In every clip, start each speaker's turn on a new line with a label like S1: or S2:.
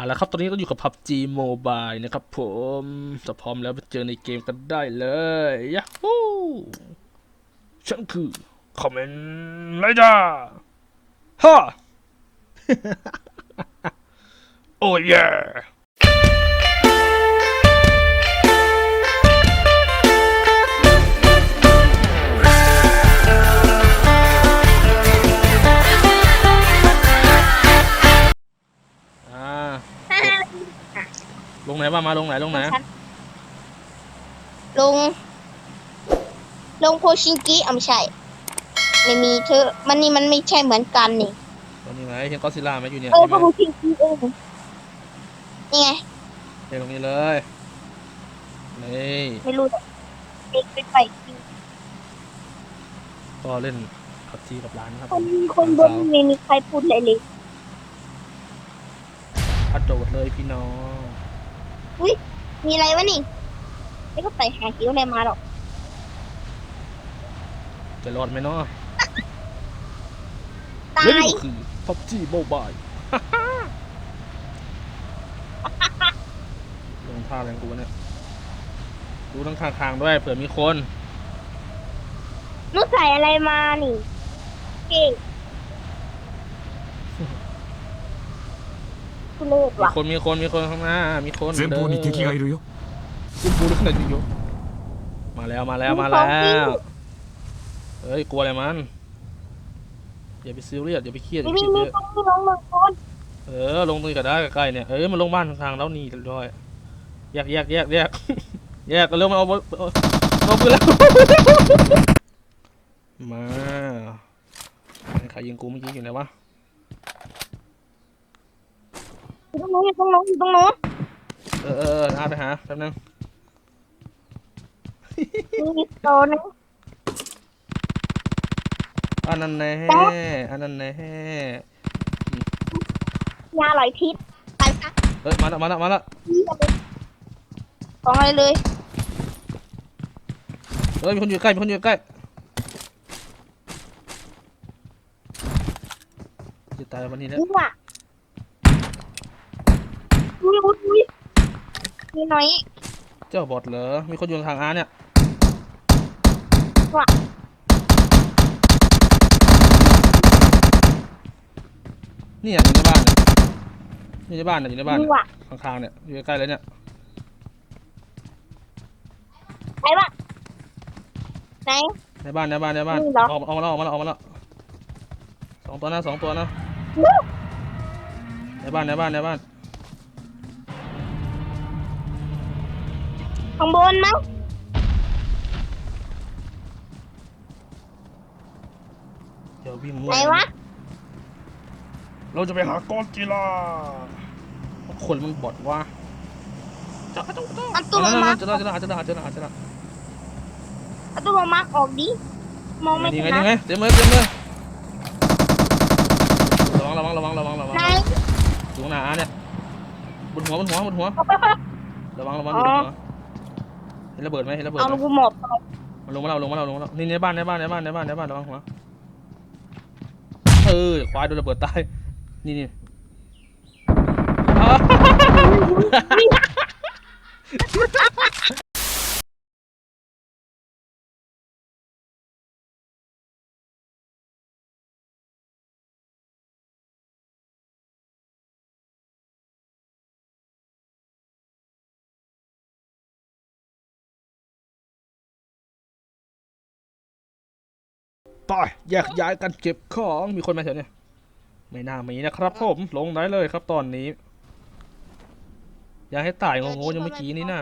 S1: เอาละครับ ตอนนี้ก็อยู่กับ PUBG Mobile นะครับผมถ้าพร้อมแล้วไปเจอในเกมกันได้เลยยะฮูฉันคือ คอมเมนต์ไรจ้าฮ่าโอ้ย บ้างมาลงไหนลงไหน
S2: ลง ลงโพชิงกิอะไม่ใช่ ไม่มีเธอ มันนี่มันไม่ใช่เหมือนกันนี่
S1: ตอนนี้ไหนเห็นก็ซิล่าไหมอยู่เนี่ย
S2: เออ
S1: ใช่ไห
S2: โพ
S1: ม
S2: ชิงกิเองนี่ไง
S1: เห็นตรงนี้เลยนี่
S2: ไม่รู้เด็กไปไปจริง
S1: ก็เล่นกับทีกับร้านครับ
S2: คนคนบนไม่มีใครพูดเลยเลย
S1: กระโดดเลยพี่น้อง
S2: มีอะไรวะนี่ไม่ก็ไปหาคิวอะไรมาหรอก
S1: จะรอดไหมเนาะ
S2: ตา
S1: และ
S2: ย
S1: นี่ก็คือ PUBG Mobile ลงท่าแรงกูวะเนี่ยดูทั้งข้างๆด้วยเผื่อมีคน
S2: นุใส่อะไรมานี่ เก่งคุณเลิศ
S1: มี
S2: ว่ะ
S1: คนมีคนมีคนข้างหน้า มีคน
S3: 前方に敵がいるよ
S1: คุณปูขนาดนี้อยู่มาแล้วมาแล้วมาแล้วเฮ้ยกลัวอะไรมันอย่าไปซีเรียสอย่าไปเครียดอย่าไป
S2: มี
S1: คิด
S2: มี
S1: เยอะ
S2: ต้องมีน้องเมืองคน
S1: เออ ลงตรงนี้ก็ได้ใกล้ๆเนี่ย เออ มันลงบ้านทางๆแล้วนี่เรียบร้อยแยกแยกแยกแยก แยกกันเร็วมาเอาเอาเอาปืนแล้ว มาใครยิงกูเมื่อกี้อยู่ไหนวะ
S2: ตรงนู้นอยู่ตรงนู้นอยู่ตรงนู้น
S1: เออเออเอออาไปหาแป๊บนึง
S2: มีโซนนึง
S1: อันนั้นแน่อันนั้นแน่
S2: ยาหลอยพิษไปซะ
S1: เฮ้ยมาแล้วมาแล้วมาแล้ว
S2: ของอะไรเลย
S1: เฮ้ยมีคนอยู่ใกล้มีคนอยู่ใกล้จะตายวันนี้แล้ว
S2: นี่ว่ะอุ้ยอุ้ยอุ้ย มีน้อย
S1: เจ้าบอดเหรอ มีคนอยู่ทางอาเนี่ย
S2: ว่ะ
S1: นี่อะอยู่ในบ้านเนี่ยอยู่ในบ้านเนี่ยอยู่ในบ้าน
S2: นี่
S1: เนี่ย
S2: ว่ะ
S1: ข้างๆเนี่ยอยู่ใกล้ๆเลยเนี่ย
S2: ไหนวะไหน
S1: ในบ้านในบ้านในบ้าน
S2: นี่เหรอ
S1: ออกออกมาแล้วออกมาแล้วออกมาแล้วสองตัวนะสองตัวนะในบ้านในบ้านในบ้าน
S2: ข้างบนมั้ง
S1: เดี๋ยววิ่ง
S2: ไหนวะ
S1: เราจะไปหากอนกีฬาคนมันบอดว่าจ้าจ้าจ้า
S2: เอาตัว
S1: นั่น
S2: มา
S1: นั่นจะได้จะได้จะได้จะได้จะได้
S2: เอาตัวมาออกดิ มองไม่
S1: นี่
S2: เห็น
S1: ไงนี่
S2: นะ
S1: ไงเต็มเลยเต็มเลยระวังระวังระวังระวังระวัง
S2: ไหน
S1: อยู่ข้างหน้าอาเนี่ยบนหัวบนหัวบนหัว
S2: เอาไปไประ
S1: วังระวัง
S2: อ๋
S1: บ
S2: อ
S1: นหัวเห็ นระเบิดไหมเห็นระเบิด
S2: เอา
S1: ไหม
S2: ลูกหมอบไป
S1: มันลงมาแล้วลงมาแล้วลงมาแล้วนี่ในบ้านในบ้านในบ้านในบ้านในบ้านระวังหัวเออควายโดนระเบิดตายนี่นี่อ้าว ไปแยกย้ายกันเก็บของมีคนมาแถวเนี้ยไม่น่ามีนะครับผมลงได้เลยครับตอนนี้ อย่าให้ตายงงๆอย่างเมื่อกี้นี้นะ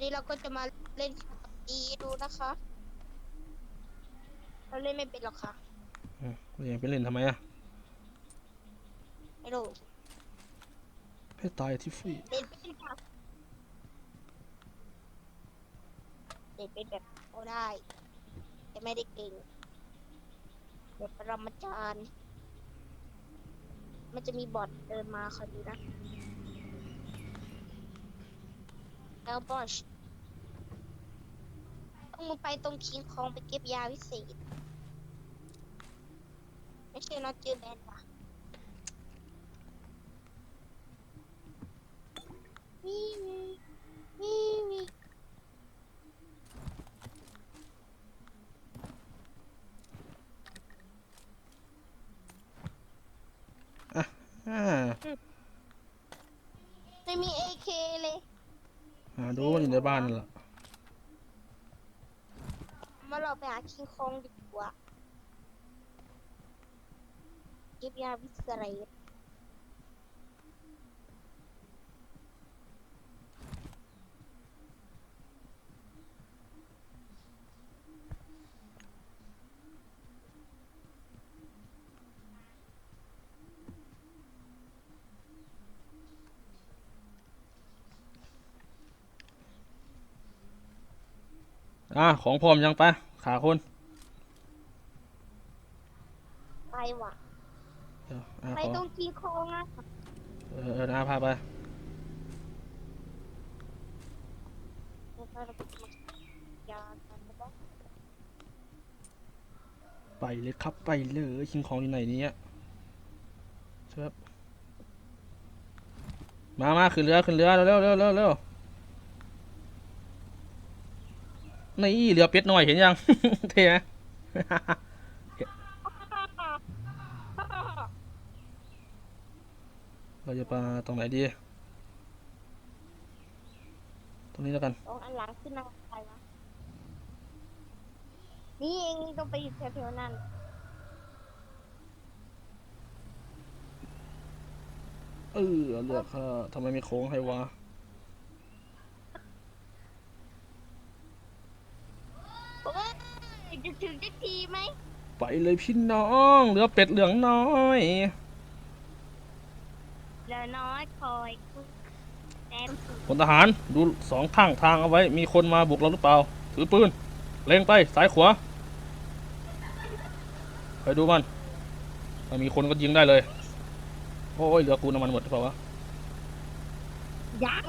S2: นี่เราก็จะมาเล่นกับดีดูนะคะ เราเล่นไม่เป็นหรอกค่ะ
S1: อืมยังไปเล่นทำไมอะ
S2: ไม่รู้
S1: ให้ตายที่ฟรี
S2: เล่นเป็นค่ะเล่นเป็นแบบเอาได้ แต่ไม่ได้เก่งแบบปรมาจารย์ มันจะมีบอทเดินมาคอยดูนะแล้วบอชต้องมึงไปตรงคิงคองไปเก็บยาวิเศษ ไม่ใช่นอตเจอแบนว่ะนี่
S1: อ่า
S2: ไม่มีเอเคเลย
S1: หาดูมันอยู่ในบ้านนั่นแหละ
S2: มาเราไปหาคิงคองดีกว่าเก็บยาวิเศษ
S1: อ่าของพร้อมยังไปะขาคน
S2: ไปว่ะ
S1: เดี๋ยวอ่า
S2: ไป
S1: ขอ
S2: ตรงคิงคองอะ
S1: เออเออนะพาไป
S2: แล้วก็เราไปมายากันแล้วก็
S1: ไปเลยครับไปเลยชิงของอยู่ไหนเนี่ยเชิบมามาขึ้นเรือขึ้นเรือเร็วเร็วเร็วเร็วเร็ว นี่เรือเป็ดหน่อยเห็นยัง เท่ไหมเราจะไปตรงไหนดี ตรงนี้แล้วกัน
S2: ตรงอันหลังขึ้นนั่งไปวะ นี่เองต้องไปอยู่แถวๆนั้น
S1: เออเลือกค่ะทำไมมีโค้งให้วะ
S2: โอ้ยจะถึงสักทีไหม
S1: ไป เลยพี่น้องเรือเป็ดเหลืองน้อย
S2: เหลือน้อยคอยคุณแต้มสุด
S1: พลทหารดูสองข้างทางเอาไว้ มีคนมาบุกเราหรือเปล่า ถือปืน เล็งไปซ้ายขวาไปดูมันถ้ามีคนก็ยิงได้เลย โอ้ยเรือกูน้ำมันหมดหรือเปล่าวะ
S2: ยัง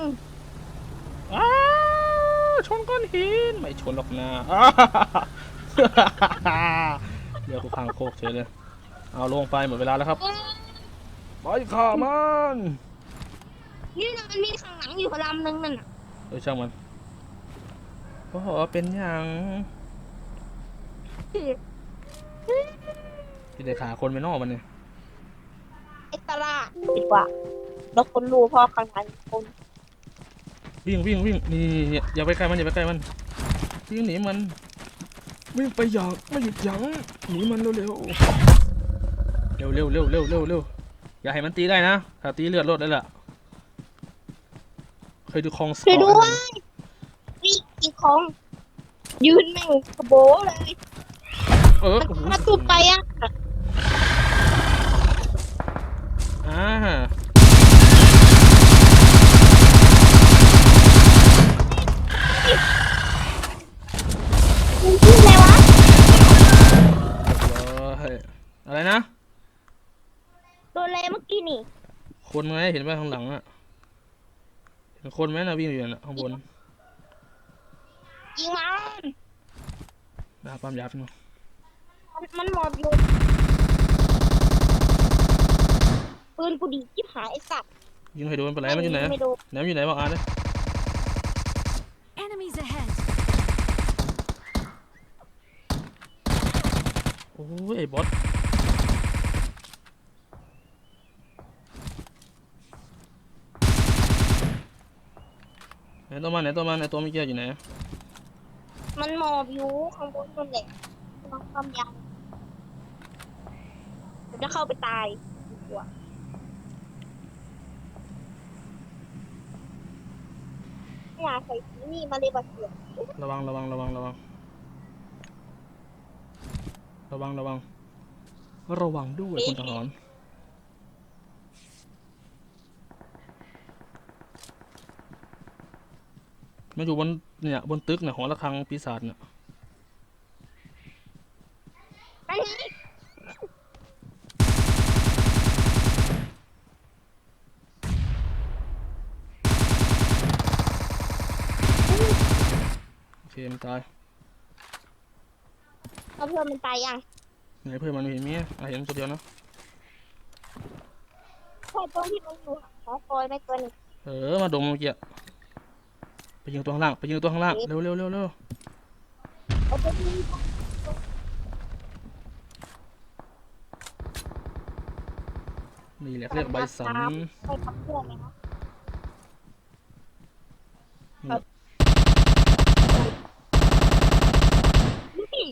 S1: อ้าวชนก้อนหิน ไม่ชนหรอกนะ อ้าวเรือกูพังโคกเฉยเลย เอาลงไปหมดเวลาแล้วครับ
S2: เอ้ย
S1: ไปข่ามัน
S2: นี่นะมันมีข้างหลังอยู่ลำนึงนั่นน่ะ
S1: เออช่างมันโอ้โหเป็นอย่างที่ได้ขาคนไปนอกมันเนี่ย
S2: ไอ้ตลาดดีกว่าแล้วคนรู้เพอข้างหลังคน
S1: วิ่งวิ่งวิ่งนี่เนี่ยอย่าไปใกล้มันอย่าไปใกล้มันวิ่งหนีมัน วิ่งไปอย่างไม่หยุดยั้งหนีมันเร็วเร็วเร็วเร็วเร็วเร็วเร็วอย่าให้มันตีได้นะถ้าตีเลือดลดได้ละเคยดูคลองสอ
S2: เคยดูว่าวิ่กินของ ยืนแม่งกระโบเลย
S1: เออ
S2: มาตุ่ไปอะ
S1: คนไงเห็นไหมข้างหลังอะเห็นคนไหมนะวิ่งอยู่น่ะข้างบน
S2: ยิงมัน
S1: นะปั๊มยาพี่น้อง
S2: มันมันหมอบอยู่ปืนกูดีจิบหายไอ้สัตว์
S1: ยิงให้โดนไปไหนมันอยู่ไหน
S2: ไม่โดน
S1: ไหนมันอยู่ไหนบอกอ่านเลย
S3: Enemies ahead.
S1: โอ้ยไอ้บอสไหน ตัวมันไหนตัวมันไหนตัวเมื่อกี้อยู่ไหน
S2: มันหมอบอยู่ข้างบนนั่นแหละมันความยาวผมจะเข้าไปตายดีกว่าอยากใส่สีนี่มาเลยบัดเสีย
S1: ระวังระวังระวังระวังระวังระวังระวังด้วยคุณทหาร มันอยู่บนเนี่ยบนตึกเนี่ยหอระฆังปีศาจเนี่ย
S2: อันนี้
S1: โอเคมันตาย
S2: เอาเพื่อนมันตายยัง
S1: ไหนเพื่อนมันเห็นมียอะเห็นตัวเดียวนะ
S2: ใช่ตรงที่มันอยู่หอคอยไม่เกิน
S1: เออมาดมเมื่อกี้อะไป ยิงตัวข้างล่าง ไปยิงตัวข้างล่าง เร็วเร็วเร็วเร็ว
S2: เอาไปที่
S1: นนี่แหละเรียกใบสัน
S2: ให้พักเพื่อนไหมคะ
S1: อืม
S2: ครับนี่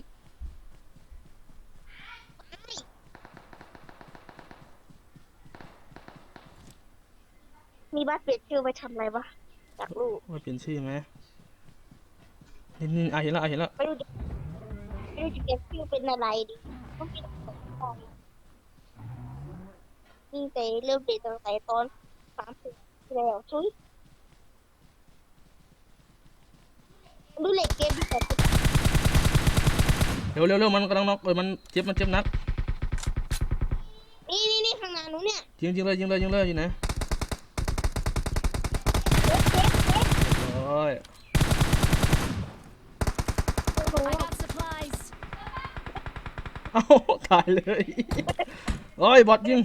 S2: มีบัตรเปลี่ยนชื่อไปทำอะไรวะ อยากรู้
S1: ว่าเปลี่ยนชื่อไหมนี่นี่อะเห็นแล้วอะเห็นแล้ว
S2: ไม่รู้จะไม่รู้จะเปลี่ยนชื่อเป็นอะไรดีต้องเป็นอะไรนี่แต่เริ่มเปลี่ยนตั้งแต่ตอนสามสิบที่แล้วชุยดูเหล็กเกมที่แต่
S1: เร็วเร็วเร็วมันกำลังน็อกเออมันเจ็บมันเจ็บหนัก
S2: นี่นี่นี่ข้างหน้าหนูเนี่ย
S1: ยิงยิงเลยยิงเลยยิงเลยอยู่ไหน
S2: เล็กเล็กเล็ก
S1: โอ้ย
S2: โอ้โห
S3: I got supplies.
S1: เอ้าตายเลยโอ้ยบอดยิง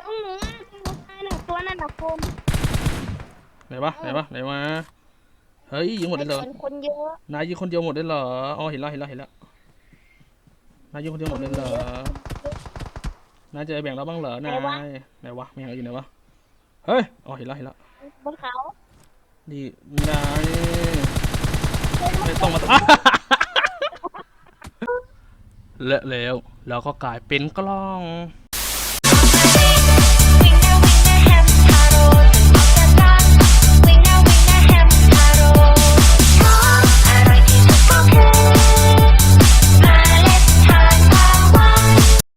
S2: ต้องหนูอะต้หนูตายหนึ่งตัวนั่นนะโฟม
S1: ไหนวะไหนวะไหนวะเฮ้ยยิงหมดเลยเหรอ
S2: คนคนเยอะ
S1: นายยิงคนเดียวหมดเลยเหรออ๋อเห็นแล้วเห็นแล้วเห็นแล้วนายยิงคนเดียวหมดเลยเหรอนายจะแบ่งเราบ้างเหรอนายไหนวะไม่เห็นอยู่ไหนวะเฮ้ยอ๋อเห็นแล้วเห็นแล้ว
S2: บนเขา
S1: นี่นายไม่ต้องมา เละแล้ว แล้วก็กลายเป็นกล้อง